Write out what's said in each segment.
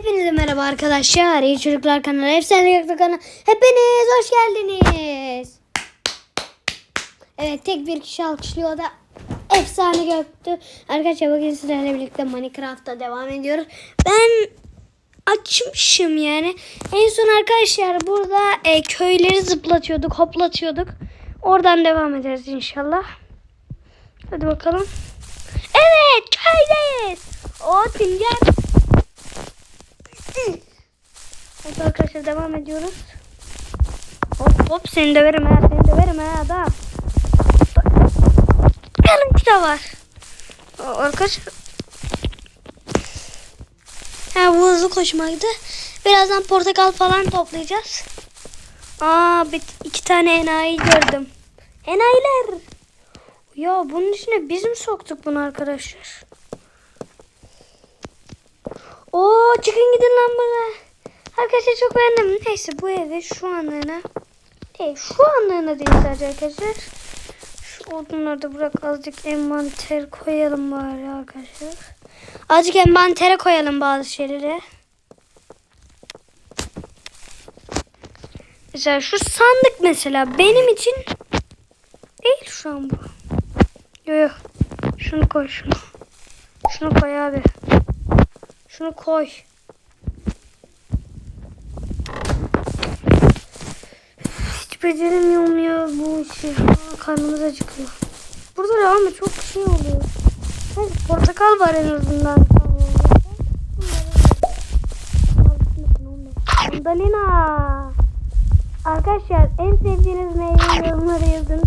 Hepinize merhaba arkadaşlar. İyi Çocuklar kanalı, Efsane Gökte kanalı. Hepiniz hoş geldiniz. Evet tek bir kişi alkışlıyor da Efsane Göktü. Arkadaşlar bugün sizlerle birlikte Minecraft'ta devam ediyoruz. Ben açmışım yani. En son arkadaşlar burada e, köyleri zıplatıyorduk, hoplatıyorduk. Oradan devam ederiz inşallah. Hadi bakalım. Evet köydeyiz. O Tincan. Evet arkadaşlar devam ediyoruz. Hop hop seni döverim ha seni döverim ha da. Yanınki de var. Arkadaşlar. Ha bu hızlı koşmaydı. Birazdan portakal falan toplayacağız. Aa bir, iki tane enayi gördüm. Enayiler. Ya bunun içine biz mi soktuk bunu arkadaşlar? Oo çıkın gidin lan bana. Arkadaşlar çok beğendim. Neyse bu evi şu anlığına değil şu anlığına değil sadece arkadaşlar. Şu odunları da bırak azıcık envanter koyalım bari arkadaşlar. Azıcık envantere koyalım bazı şeyleri. Mesela şu sandık mesela benim için değil şu an bu. Yok yok. Şunu koy şunu. Şunu koy abi. Şunu koy. Hiç beceremiyorum ya bu işi. Karnımız acıkıyor. Burada da ama çok şey oluyor. Neyse, portakal var en azından. Mandalina. Arkadaşlar en sevdiğiniz meyve yorumlara yazın.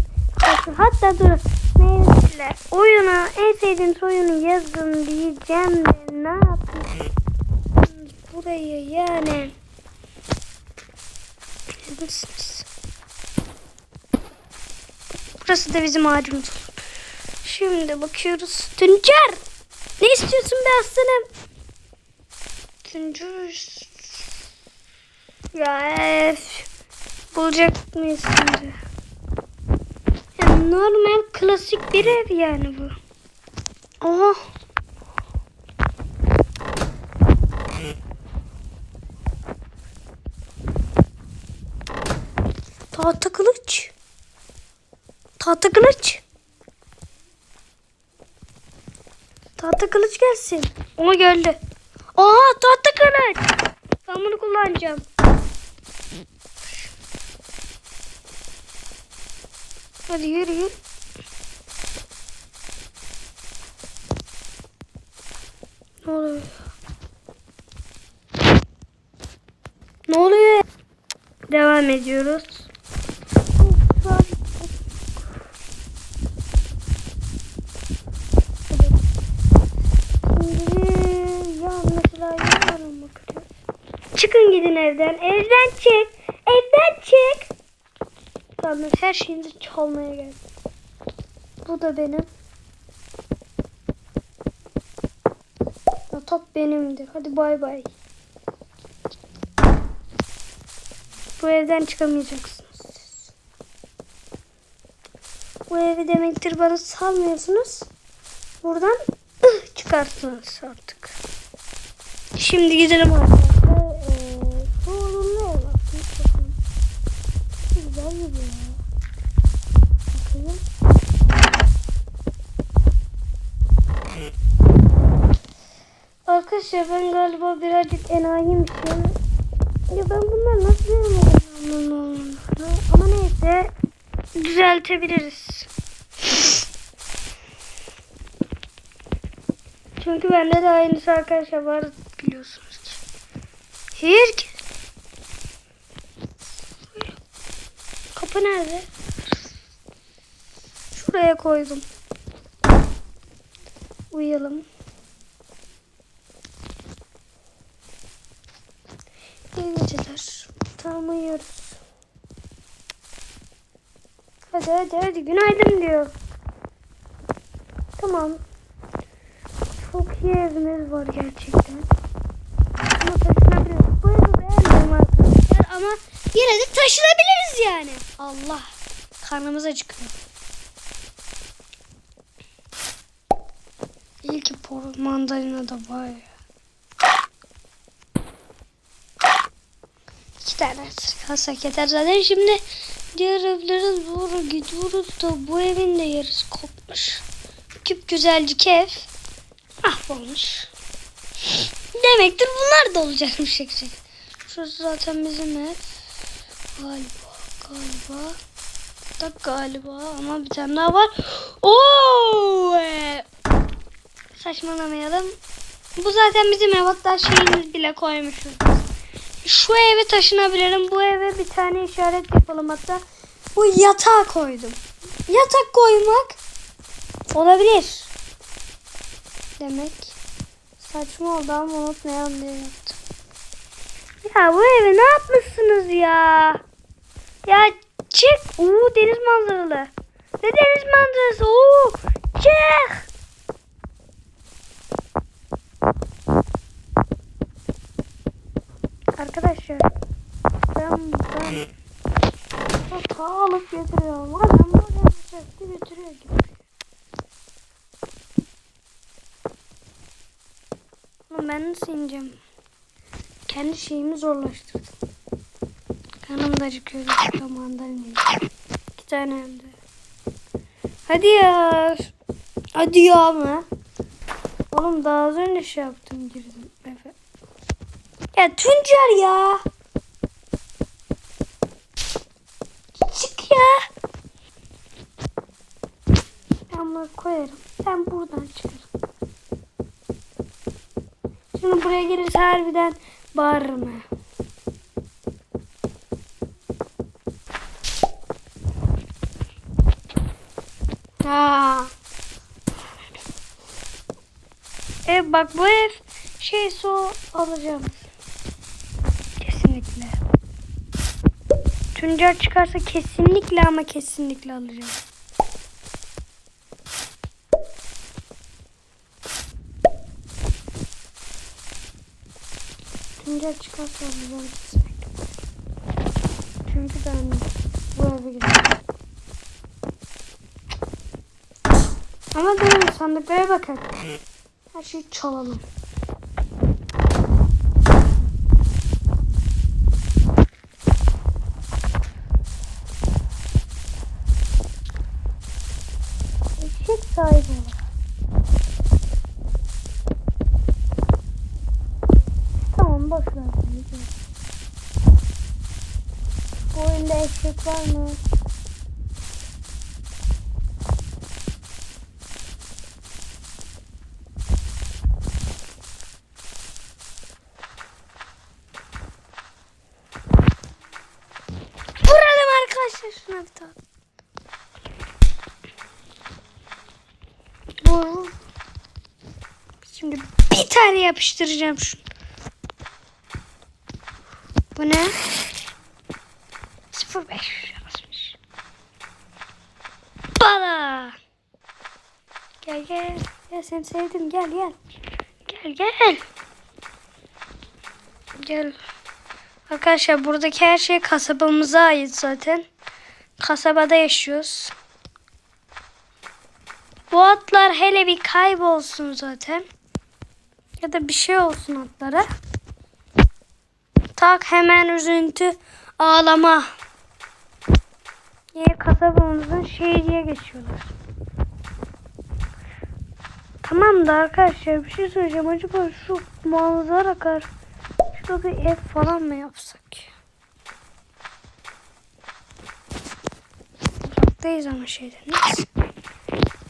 Hatta dur meyveler oyunu en sevdiğiniz oyunu yazın diyeceğim de ne yapayım? Burayı yani. Burası da bizim ağacımız. Şimdi bakıyoruz. Tüncer! Ne istiyorsun be aslanım? Tüncer... Ya ef. Bulacak mıyız şimdi? Yani normal klasik bir ev yani bu. Oha. Tahta kılıç. Tahta kılıç. Tahta kılıç gelsin. O geldi. Oha tahta kılıç. Ben bunu kullanacağım. Hadi yürü yürü. Ne oluyor? Ne oluyor? Devam ediyoruz. Şimdi ya mesela yarın bakacağız. Çıkın gidin evden. Evden çık. Evden çık. Tamam her şeyinizi çalmaya geldim. Bu da benim. Ya top benimdir. Hadi bay bay. Bu evden çıkamayacaksınız. Bu evi demektir bana salmıyorsunuz. Buradan çıkarsınız artık. Şimdi gidelim arkadaşlar. Ee, bu oğlum ne var? Bakalım. Güzel gibi ya. Bakayım. Arkadaşlar ben galiba birazcık enayiymişim. Ya ben bunlar nasıl yapamadım? Ama neyse düzeltebiliriz. Çünkü bende de aynısı arkadaşlar var biliyorsunuz ki. Herkes. Kapı nerede? Şuraya koydum. Uyuyalım. İyi geceler. Tamam uyuyoruz. Hadi hadi hadi günaydın diyor. Tamam. Çok iyi evimiz var gerçekten. Ama taşınabiliriz. Bu evi beğenmiyorum arkadaşlar ama yine de taşınabiliriz yani. Allah. Karnımız acıkıyor. İyi ki mandalina da var. Tane kalsak yeter zaten. Şimdi diğer evlere doğru gidiyoruz da bu evin de yarısı kopmuş. Küp güzelcik ev mahvolmuş. Demektir bunlar da olacakmış eksik. Şurası zaten bizim ev. Galiba, galiba. Da galiba ama bir tane daha var. Oo! e, Saçmalamayalım. Bu zaten bizim ev. Hatta şeyimiz bile koymuşuz. Şu eve taşınabilirim. Bu eve bir tane işaret yapalım hatta. Bu yatağa koydum. Yatak koymak olabilir. Demek saçma oldu ama unutmayalım diye yaptım. Ya bu evi ne yapmışsınız ya? Ya çık. Oo deniz manzaralı. Ne deniz manzarası? Oo çık. Arkadaşlar ben ben hata alıp getiriyorum. Adam buradan çekti götürüyor gibi. Ama ben nasıl ineceğim? Kendi şeyimi zorlaştırdım. Karnım da acıkıyor. Zamandan yiyeyim. İki tane hem de. Hadi ya. Hadi ya mı? Oğlum daha az önce şey yaptım girdim. Ya Tuncer ya. Çık ya. Ben bunu koyarım. Ben buradan çıkarım. Şimdi buraya gelirse harbiden bağırırım ha. Ha. Ev bak bu ev şey su alacağım. Tuncer çıkarsa kesinlikle ama kesinlikle alacağım. Tuncer çıkarsa alacağım kesinlikle. Çünkü ben bu eve gidiyorum. Ama durun sandıklara bakalım. Her şeyi çalalım. Eşek sahibi olur. Tamam boş ver. seni. Bu oyunda eşek var mı? Vuralım arkadaşlar şuna bir tane. Vur. Şimdi bir tane yapıştıracağım şunu. Bu ne? 05 yazmış. Bala. Gel gel. Gel seni sevdim gel gel. Gel gel. Gel. Arkadaşlar buradaki her şey kasabamıza ait zaten. Kasabada yaşıyoruz. Bu atlar hele bir kaybolsun zaten. Ya da bir şey olsun atlara. Tak hemen üzüntü ağlama. Niye kasabamızın şehriye geçiyorlar. Tamam da arkadaşlar bir şey söyleyeceğim. Acaba şu manzara kar Şurada bir ev falan mı yapsak? Uzaktayız ama şeyden.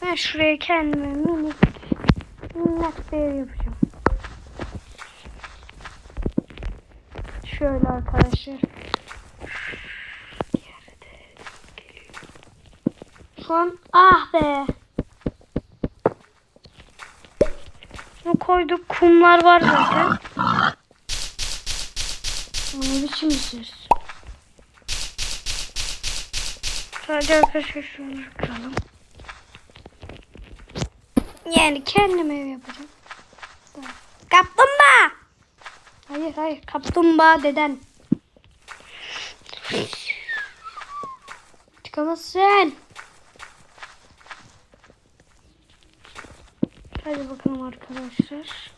Ben şuraya kendime minik minnak bir ev yapacağım. Şöyle arkadaşlar. Şu ah be. Bunu koyduk. Kumlar var zaten. Ne biçim bir? Sadece arkadaşlar şunu kıralım. Yani kendim ev yapacağım. Kaplumbağa. Hayır hayır kaplumbağa deden. Çıkamazsın. Hadi bakalım arkadaşlar.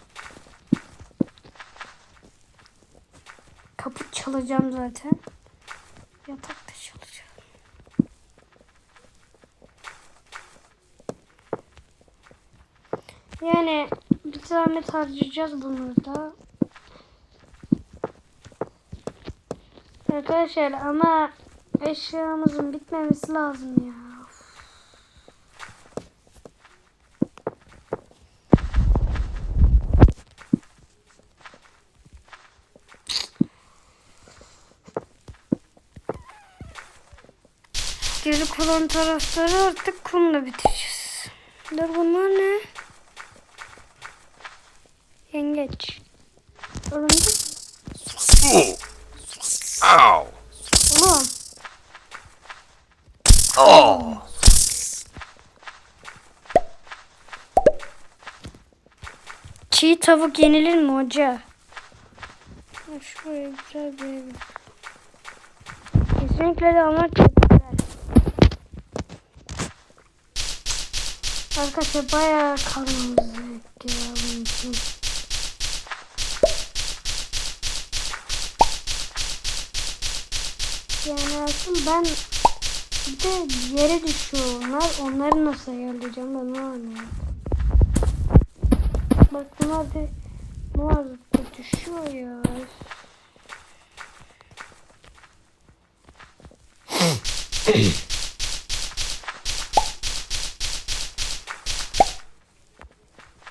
kapı çalacağım zaten. Yatakta çalacağım. Yani bir zahmet harcayacağız bunu da. Arkadaşlar ama eşyamızın bitmemesi lazım ya. Geri kalan tarafları artık kumla bitireceğiz. Dur bunlar ne? Yengeç. Örümcek. Ow! Oğlum. Oh! Çiğ tavuk yenilir mi hoca? Ya Şuraya güzel bir ev. Kesinlikle de ama çok güzel. Arkadaşlar bayağı kalmamız gerekti ya bunun için. Yani aslında ben bir de yere düşüyor onlar. Onları nasıl ayarlayacağım ben onu anlamadım. Bak bunlar da da düşüyor ya.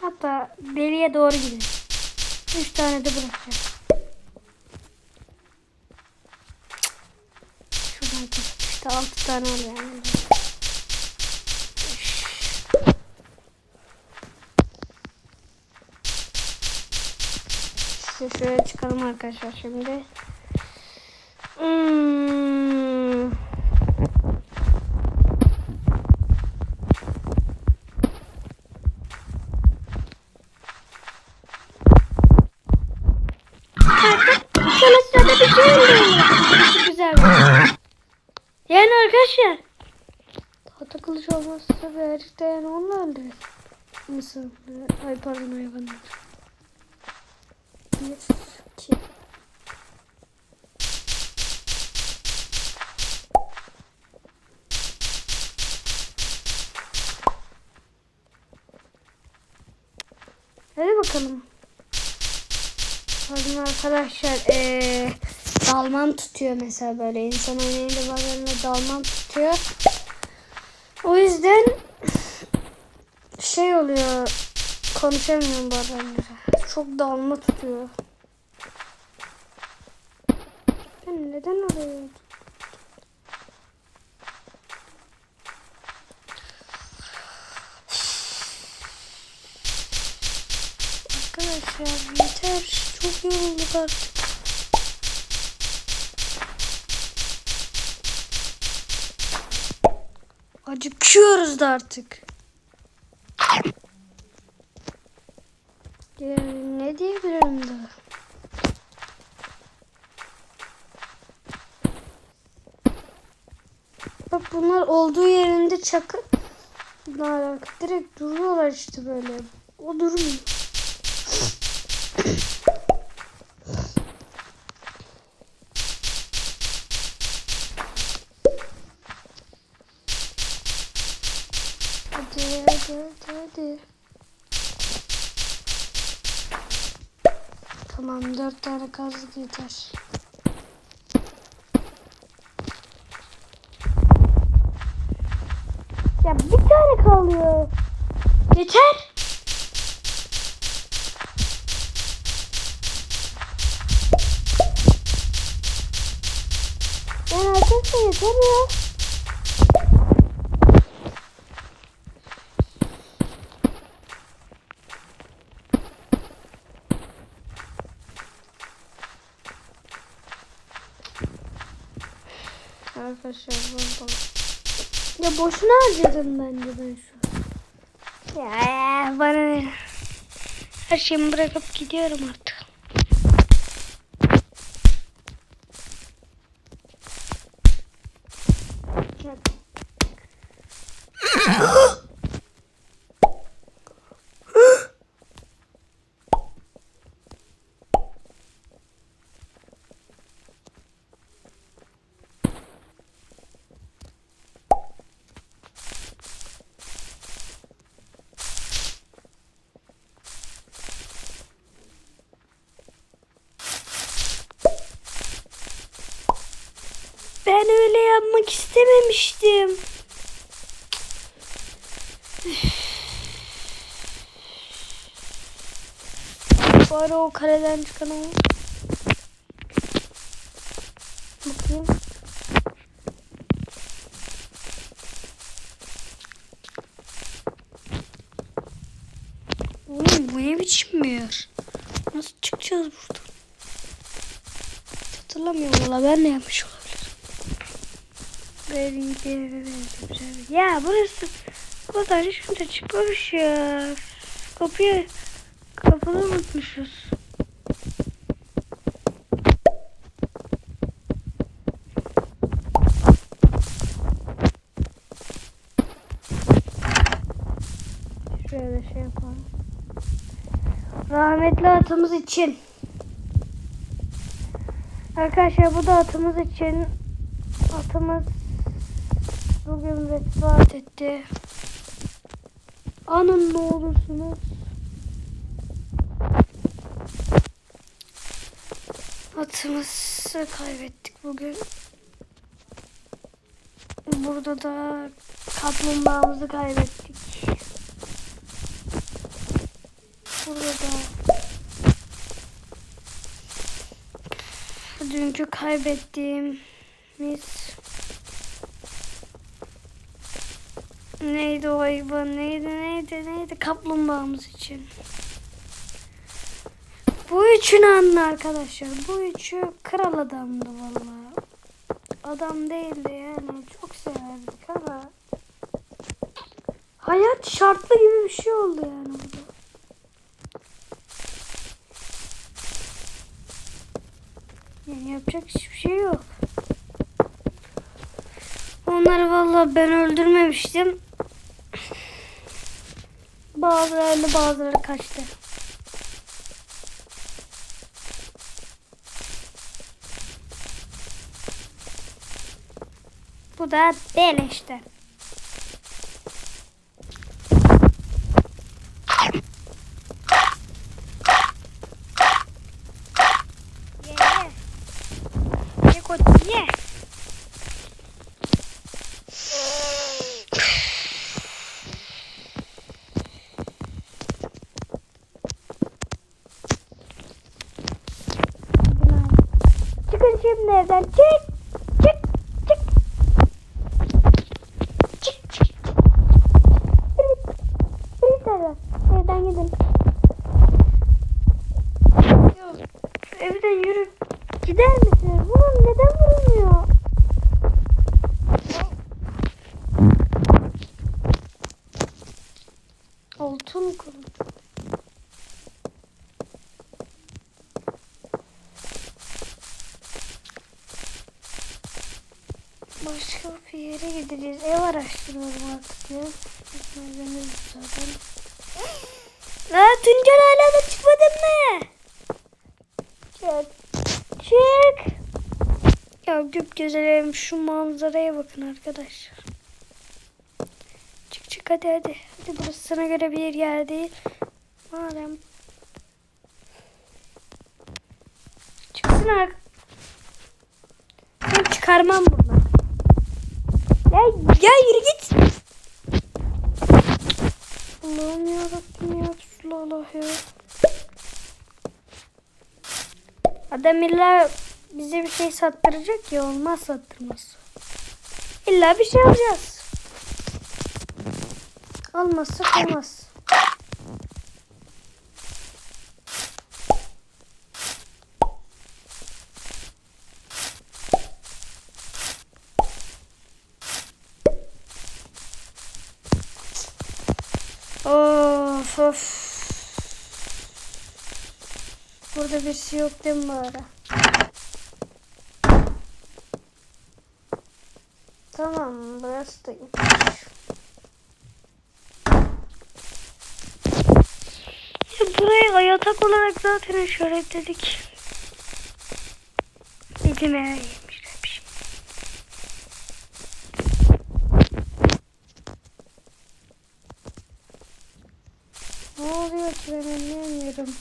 Hatta deliye doğru gidin. Üç tane de bırakacağım. Şuradan işte altı tane oluyor yani. İşte şöyle çıkalım arkadaşlar şimdi. Hmm. Sana sırada bir şey güzel. Yani arkadaşlar. Tahta kılıç olmazsa tabii herifte yani onu öldürür. Nasıl? Ay pardon hayvanlar. Bir, iki. Hadi bakalım. Pardon arkadaşlar ee, dalman tutuyor mesela böyle insan oynayınca bazen de dalman tutuyor. O yüzden şey oluyor konuşamıyorum bazen. Çok dalma tutuyor. Ben neden oraya Arkadaşlar yeter. Çok yorulduk artık. Acıkıyoruz da artık. Yani ne diyebilirim daha? Bak bunlar olduğu yerinde çakı. Bunlar direkt duruyorlar işte böyle. O durmuyor. Hadi hadi hadi hadi. Tamam dört tane kazık yeter. Ya bir tane kalıyor. Yeter. Yani arkadaşlar yeter ya. Arkadaşlar bu Ya boşuna harcadım bence ben şu. Ya bana? Her şeyimi bırakıp gidiyorum artık. Ben öyle yapmak istememiştim. Bari o kaleden çıkan o. Bakayım. Oğlum bu ne yer? Nasıl çıkacağız buradan? Hatırlamıyorum valla ben de yapmış Ya burası buradan şurada çıkmamış ya. Kapıyı kapalı unutmuşuz. Şöyle şey yapalım. Rahmetli atımız için. Arkadaşlar bu da atımız için. Atımız bugün vefat etti. Anın ne olursunuz. Atımızı kaybettik bugün. Burada da kaplumbağamızı kaybettik. Burada da dünkü kaybettiğimiz neydi o hayvan neydi neydi neydi kaplumbağamız için. Bu üçünü anla arkadaşlar. Bu üçü kral adamdı vallahi. Adam değildi yani çok severdik ama hayat şartlı gibi bir şey oldu yani burada. Yani yapacak hiçbir şey yok. Onları vallahi ben öldürmemiştim. Bazıları bazıları kaçtı. Bu da beleşti. Ye evden çık. Başka bir yere gideceğiz. Ev araştırıyorum artık ya. Malzememiz zaten. Aa, Tuncel hala da çıkmadın mı? Çık. Çık. Ya güp güzelim şu manzaraya bakın arkadaşlar. Çık çık hadi hadi. Hadi burası sana göre bir yer değil. Madem. Çıksın artık. Çıkarmam buradan. Ya, ya yürü git. Allah'ım yarabbim ya Resulallah ya. Adam illa bize bir şey sattıracak ya olmaz sattırmaz. İlla bir şey alacağız. Almazsak olmaz. Of. Burada birisi yok değil mi bu ara? Tamam burası da. Ya buraya yatak olarak zaten işaretledik. Bizim eve Frenleyemiyorum.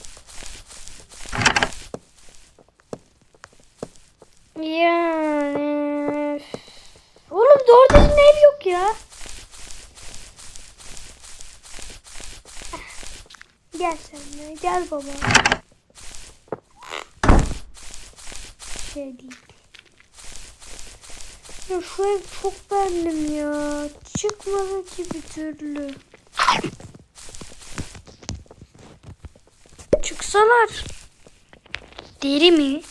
Yani... Oğlum doğru düzgün ev yok ya. Gel sen. Gel baba. Şey değil. Ya şu ev çok beğendim ya. Çıkmadı ki bir türlü. Çıksalar. Deri mi?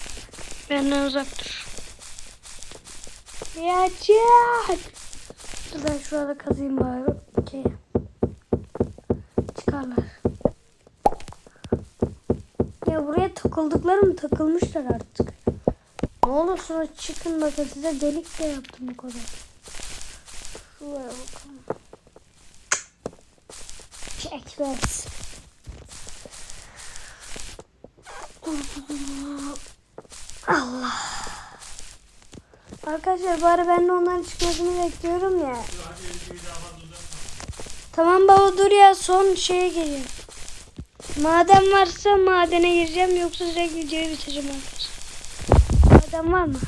Benden uzak dur. Ya çık. Dur ben şurada kazayım bari. Okey. Çıkarlar. Ya buraya takıldıklarım takılmışlar artık. Ne olursa çıkın bakın size delik de yaptım bu kadar. Şuraya bakalım. Çekmez. Arkadaşlar bari ben de onların çıkmasını bekliyorum ya. Tamam baba dur ya son şeye geleyim. Maden varsa madene gireceğim yoksa direkt videoyu bitireceğim arkadaşlar. Maden var mı?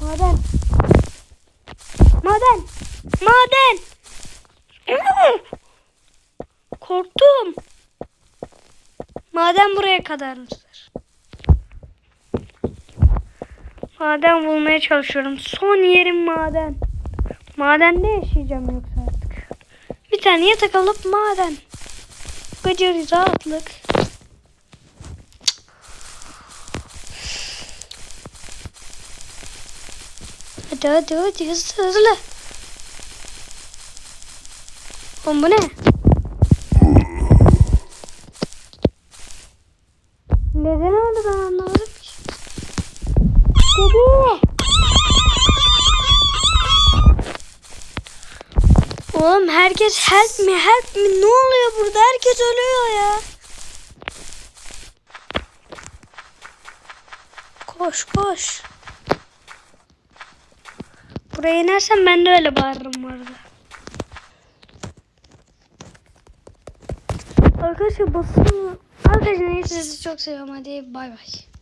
Maden. Maden. Maden. Korktum. Maden buraya kadarmıştır. Maden bulmaya çalışıyorum. Son yerim maden. Madende yaşayacağım yoksa artık. Bir tane yatak alıp maden. Gıcır rahatlık. Hadi hadi hadi hızlı hızlı. Oğlum bu ne? Neden öyle ben anlamadım ki. Kedi. Oğlum herkes help me help me ne oluyor burada herkes ölüyor ya. Koş koş. Buraya inersen ben de öyle bağırırım bu arada. Arkadaşlar basın. Arkadaşlar neyse sizi çok seviyorum hadi bay bay.